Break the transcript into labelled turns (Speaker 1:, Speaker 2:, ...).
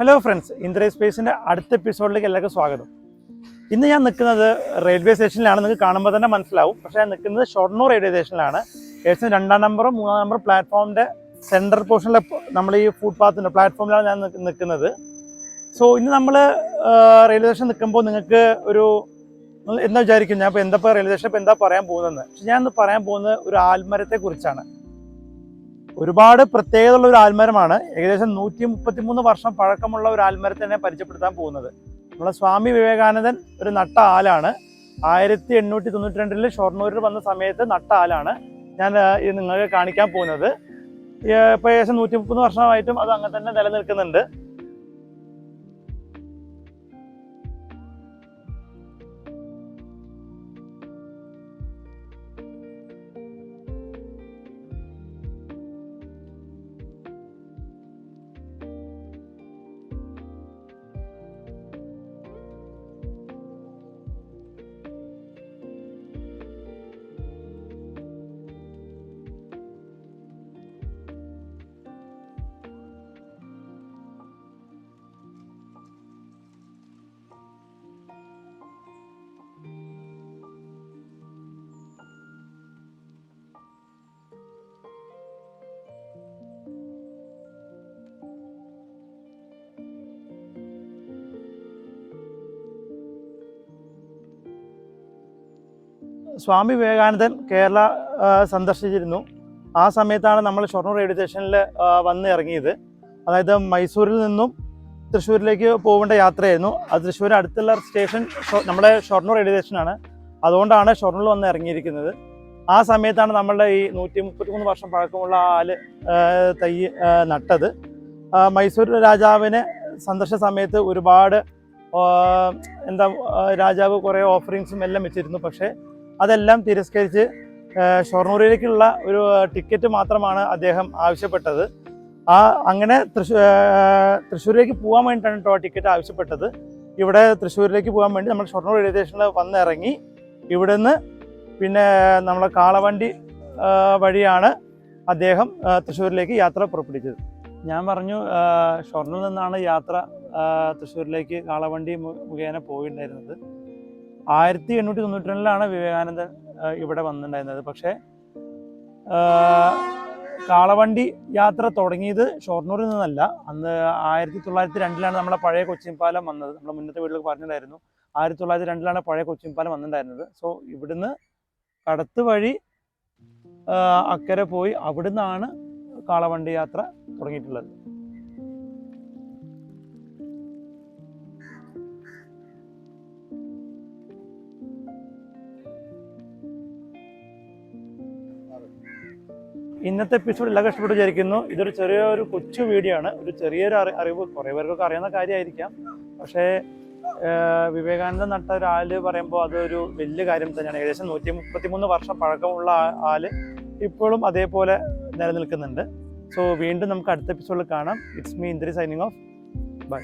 Speaker 1: Hello friends ഇന്ദ്ര സ്പേസിന്റെ അടുത്ത എപ്പിസോഡിലേക്ക് എല്ലാവർക്കും സ്വാഗതം. ഇന്ന് ഞാൻ നിൽക്കുന്നത് റെയിൽവേ സ്റ്റേഷനിലാണ് നിങ്ങൾക്ക് കാണുമ്പോൾ തന്നെ മനസ്സിലാവും. പക്ഷേ ഞാൻ നിൽക്കുന്നത് ഷൊർണൂർ റെയിൽവേ സ്റ്റേഷനിലാണ് ഏകദേശം രണ്ടാം നമ്പറും മൂന്നാം നമ്പർ പ്ലാറ്റ്ഫോമിന്റെ സെൻട്രൽ പോർഷനിലെ നമ്മൾ ഈ ഫുട്പാത്തിന്റെ പ്ലാറ്റ്ഫോമിലാണ് ഞാൻ നിൽക്കുന്നത്. സോ ഇന്ന് നമ്മൾ റെയിൽവേ സ്റ്റേഷൻ നിൽക്കുമ്പോൾ നിങ്ങൾക്ക് ഒരു എന്താ വിചാരിക്കും? ഞാൻ ഇപ്പോൾ എന്താ റെയിൽവേ സ്റ്റേഷൻ ഇപ്പോൾ എന്താ പറയാൻ പോകുന്നത് പക്ഷേ ഞാൻ പറയാൻ പോകുന്നത് ഒരു ആൽമരത്തെ കുറിച്ചാണ് ഒരുപാട് പ്രത്യേകതയുള്ള ഒരു ആൽമരമാണ്. ഏകദേശം നൂറ്റി മുപ്പത്തി മൂന്ന് വർഷം പഴക്കമുള്ള ഒരു ആൽമരത്തിനെ പരിചയപ്പെടുത്താൻ പോകുന്നത്. നമ്മളെ സ്വാമി വിവേകാനന്ദൻ ഒരു നട്ട ആലാണ്. ആയിരത്തി എണ്ണൂറ്റി തൊണ്ണൂറ്റി രണ്ടിൽ ഷൊർണൂരിൽ വന്ന സമയത്ത് നട്ട ആലാണ് ഞാൻ ഇത് നിങ്ങൾക്ക് കാണിക്കാൻ പോകുന്നത്. ഇപ്പോൾ ഏകദേശം നൂറ്റി മുപ്പത് വർഷമായിട്ടും അത് അങ്ങനെ തന്നെ നിലനിൽക്കുന്നുണ്ട്. സ്വാമി വിവേകാനന്ദൻ കേരള സന്ദർശിച്ചിരുന്നു. ആ സമയത്താണ് നമ്മൾ ഷൊർണൂർ റെയിൽവേ സ്റ്റേഷനിൽ വന്ന് ഇറങ്ങിയത്. അതായത് മൈസൂരിൽ നിന്നും തൃശ്ശൂരിലേക്ക് പോകേണ്ട യാത്രയായിരുന്നു. അത് തൃശ്ശൂർ അടുത്തുള്ള സ്റ്റേഷൻ നമ്മുടെ ഷൊർണൂർ റെയിൽവേ സ്റ്റേഷനാണ്. അതുകൊണ്ടാണ് ഷൊർണൂർ വന്ന് ഇറങ്ങിയിരിക്കുന്നത്. ആ സമയത്താണ് നമ്മളുടെ ഈ നൂറ്റി മുപ്പത്തിമൂന്ന് വർഷം പഴക്കമുള്ള ആൽ തൈ നട്ടത്. മൈസൂർ രാജാവിനെ സന്ദർശ സമയത്ത് ഒരുപാട് എന്താ രാജാവ് കുറേ ഓഫറിങ്സും എല്ലാം വെച്ചിരുന്നു. പക്ഷേ അതെല്ലാം തിരസ്കരിച്ച് ഷൊർണൂരിലേക്കുള്ള ഒരു ടിക്കറ്റ് മാത്രമാണ് അദ്ദേഹം ആവശ്യപ്പെട്ടത്. ആ അങ്ങനെ തൃശ്ശൂർ തൃശ്ശൂരിലേക്ക് പോകാൻ വേണ്ടിയിട്ടാണ് കേട്ടോ ടിക്കറ്റ് ആവശ്യപ്പെട്ടത്. ഇവിടെ തൃശ്ശൂരിലേക്ക് പോകാൻ വേണ്ടി നമ്മൾ ഷൊർണൂർ റെയിൽവേ സ്റ്റേഷനിൽ വന്നിറങ്ങി. ഇവിടുന്ന് പിന്നെ നമ്മളെ കാളവണ്ടി വഴിയാണ് അദ്ദേഹം തൃശ്ശൂരിലേക്ക് യാത്ര പുറപ്പെടുവിച്ചത്. ഞാൻ പറഞ്ഞു ഷൊർണൂരിൽ നിന്നാണ് യാത്ര തൃശ്ശൂരിലേക്ക് കാളവണ്ടി മുഖേന പോയിട്ടുണ്ടായിരുന്നത് ആയിരത്തി എണ്ണൂറ്റി തൊണ്ണൂറ്റി രണ്ടിലാണ് വിവേകാനന്ദൻ ഇവിടെ വന്നിട്ടുണ്ടായിരുന്നത്. പക്ഷേ കാളവണ്ടി യാത്ര തുടങ്ങിയത് ഷൊർണൂരിൽ നിന്നല്ല. അന്ന് ആയിരത്തി തൊള്ളായിരത്തി രണ്ടിലാണ് നമ്മളെ പഴയ കൊച്ചിൻ പാലം വന്നത്. നമ്മുടെ മുന്നത്തെ വീട്ടിലൊക്കെ പറഞ്ഞിട്ടുണ്ടായിരുന്നു. ആയിരത്തി തൊള്ളായിരത്തി രണ്ടിലാണ് പഴയ കൊച്ചിൻ പാലം വന്നിട്ടുണ്ടായിരുന്നത്. സോ ഇവിടുന്ന് കടത്ത് വഴി അക്കരെ പോയി അവിടുന്നാണ് കാളവണ്ടി യാത്ര തുടങ്ങിയിട്ടുള്ളത്. ഇന്നത്തെ എപ്പിസോഡ് എല്ലാം കഷ്ടപ്പെട്ട് വിചാരിക്കുന്നു. ഇതൊരു ചെറിയൊരു കൊച്ചു വീഡിയോ ആണ്. ഒരു ചെറിയൊരു അറി അറിവ്. കുറേ പേർക്കൊക്കെ അറിയുന്ന കാര്യമായിരിക്കാം. പക്ഷേ വിവേകാനന്ദൻ വിവേകാനന്ദ നട്ട ഒരു ആൽ പറയുമ്പോൾ അതൊരു വലിയ കാര്യം തന്നെയാണ്. ഏകദേശം നൂറ്റി മുപ്പത്തിമൂന്ന് വർഷം പഴക്കമുള്ള ആൽ ഇപ്പോഴും അതേപോലെ നിലനിൽക്കുന്നുണ്ട്. സോ വീണ്ടും നമുക്ക് അടുത്ത എപ്പിസോഡിൽ കാണാം. It's me Indri signing off bye